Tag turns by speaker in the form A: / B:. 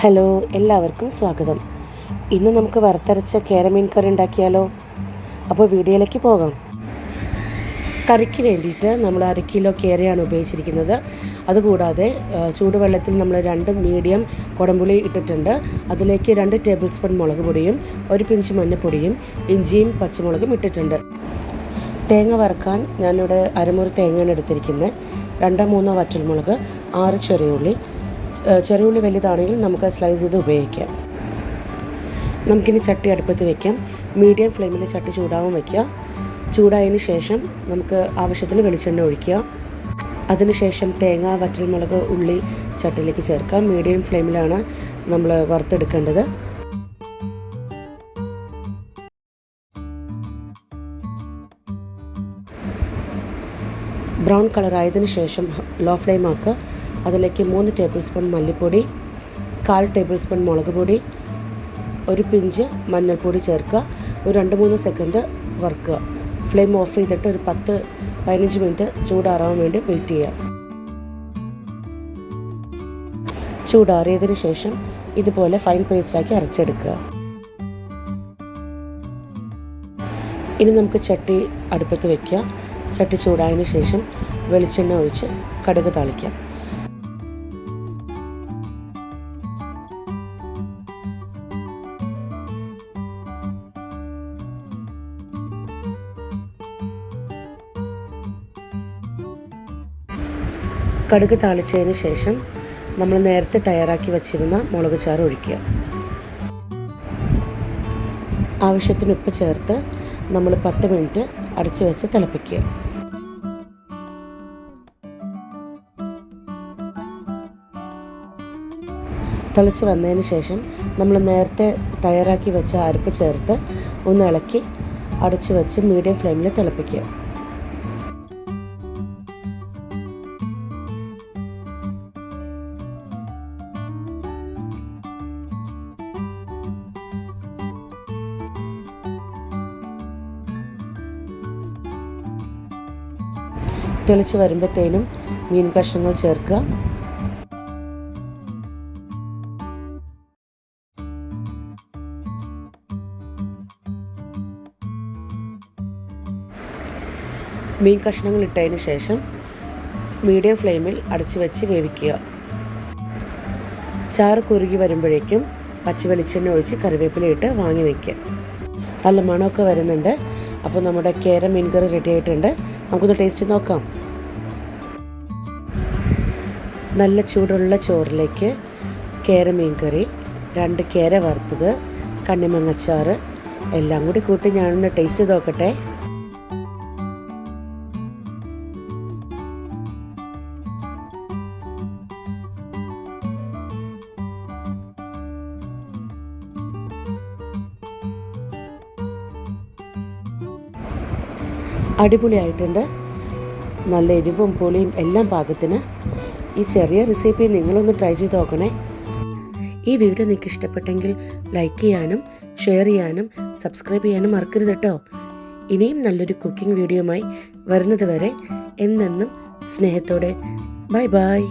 A: Hello എല്ലാവർക്കും സ്വാഗതം. ഇന്ന് നമുക്ക് വറുത്തരച്ച കേരമീൻ കറി ഉണ്ടാക്കിയാലോ? അപ്പോൾ വീഡിയോയിലേക്ക് പോകാം. കറിക്ക് വേണ്ടിയിട്ട് നമ്മൾ അര കിലോ കേരയാണ് ഉപയോഗിച്ചിരിക്കുന്നത്. അതുകൂടാതെ ചൂടുവെള്ളത്തിൽ നമ്മൾ രണ്ട് മീഡിയം കുടംപുളി ഇട്ടിട്ടുണ്ട്. അതിലേക്ക് രണ്ട് ടേബിൾ സ്പൂൺ മുളക് പൊടിയും ഒരു പിഞ്ച് മഞ്ഞൾപ്പൊടിയും ഇഞ്ചിയും പച്ചമുളകും ഇട്ടിട്ടുണ്ട്. തേങ്ങ വറുക്കാൻ ഞാനിവിടെ അരമുറി തേങ്ങയാണ് എടുത്തിരിക്കുന്നത്. രണ്ടോ മൂന്നോ വറ്റൽമുളക് ആറ് ചെറിയുള്ളി ചെറിയുള്ളി വലുതാണെങ്കിൽ നമുക്ക് സ്ലൈസ് ചെയ്ത് ഉപയോഗിക്കാം. നമുക്കിനി ചട്ടി അടുപ്പത്ത് വെക്കാം. മീഡിയം ഫ്ലെയിമിൽ ചട്ടി ചൂടാവാൻ വയ്ക്കുക ചൂടായതിന് ശേഷം നമുക്ക് ആവശ്യത്തിന് വെളിച്ചെണ്ണ ഒഴിക്കുക. അതിനുശേഷം തേങ്ങ വറ്റൽമുളക് ഉള്ളി ചട്ടിയിലേക്ക് ചേർക്കാം മീഡിയം ഫ്ലെയിമിലാണ് നമ്മൾ വറുത്തെടുക്കേണ്ടത്. ബ്രൗൺ കളറായതിനു ശേഷം ലോ ഫ്ലെയിം ആക്കുക. അതിലേക്ക് മൂന്ന് ടേബിൾ സ്പൂൺ മല്ലിപ്പൊടി കാൽ ടേബിൾ സ്പൂൺ മുളക് പൊടി ഒരു പിഞ്ച് മഞ്ഞൾപ്പൊടി ചേർക്കുക. ഒരു രണ്ട് മൂന്ന് സെക്കൻഡ് വറുക്കുക. ഫ്ലെയിം ഓഫ് ചെയ്തിട്ട് ഒരു പത്ത് പതിനഞ്ച് മിനിറ്റ് ചൂടാറാൻ വേണ്ടി വെയിറ്റ് ചെയ്യുക. ചൂടാറിയതിന് ശേഷം ഇതുപോലെ ഫൈൻ പേസ്റ്റാക്കി അരച്ചെടുക്കുക. ഇനി നമുക്ക് ചട്ടി അടുപ്പത്ത് വെക്കുക ചട്ടി ചൂടായതിനു ശേഷം വെളിച്ചെണ്ണ ഒഴിച്ച് കടുക് താളിക്കാം. കടുക് താളിച്ചതിന് ശേഷം നമ്മൾ നേരത്തെ തയ്യാറാക്കി വച്ചിരുന്ന മുളക് ചാറ് ഒഴിക്കുക. ആവശ്യത്തിന് ഉപ്പ് ചേർത്ത് നമ്മൾ പത്ത് മിനിറ്റ് അടച്ചു വെച്ച് തിളപ്പിക്കുക. തിളച്ച് വന്നതിന് ശേഷം നമ്മൾ നേരത്തെ തയ്യാറാക്കി വെച്ച അരപ്പ് ചേർത്ത് ഒന്ന് ഇളക്കി അടച്ചു വെച്ച് മീഡിയം ഫ്ലെയിമിൽ തിളപ്പിക്കുക. തിളച്ച് വരുമ്പോഴത്തേനും മീൻ കഷ്ണങ്ങൾ ചേർക്കുക. മീൻ കഷ്ണങ്ങൾ ഇട്ടതിന് ശേഷം മീഡിയം ഫ്ലെയിമിൽ അടച്ചു വെച്ച് വേവിക്കുക. ചാറ് കുറുകി വരുമ്പോഴേക്കും പച്ച വെളിച്ചെണ്ണ ഒഴിച്ച് കറിവേപ്പില ഇട്ട് വാങ്ങി വയ്ക്കുക നല്ല മണമൊക്കെ വരുന്നുണ്ട്. അപ്പോൾ നമ്മുടെ കേര മീൻ കറി റെഡി ആയിട്ടുണ്ട്. നമുക്കൊന്ന് ടേസ്റ്റ് നോക്കാം. നല്ല ചൂടുള്ള ചോറിലേക്ക് കേര മീൻ കറി രണ്ട് കേര വറുത്തത് കണ്ണിമങ്ങച്ചാറ് എല്ലാം കൂടി കൂട്ടി ഞാനൊന്ന് ടേസ്റ്റ് നോക്കട്ടെ. അടിപൊളിയായിട്ടുണ്ട്. നല്ല എരിവും പുളിയും എല്ലാം പാകത്തിന്. ഈ ചെറിയ റെസിപ്പി നിങ്ങളൊന്ന് ട്രൈ ചെയ്ത് നോക്കണേ. ഈ വീഡിയോ നിങ്ങൾക്ക് ഇഷ്ടപ്പെട്ടെങ്കിൽ ലൈക്ക് ചെയ്യാനും ഷെയർ ചെയ്യാനും സബ്സ്ക്രൈബ് ചെയ്യാനും മറക്കരുത് കേട്ടോ. ഇനിയും നല്ലൊരു കുക്കിംഗ് വീഡിയോയുമായി വരുന്നത് വരെ എന്നെന്നും സ്നേഹത്തോടെ. Bye bye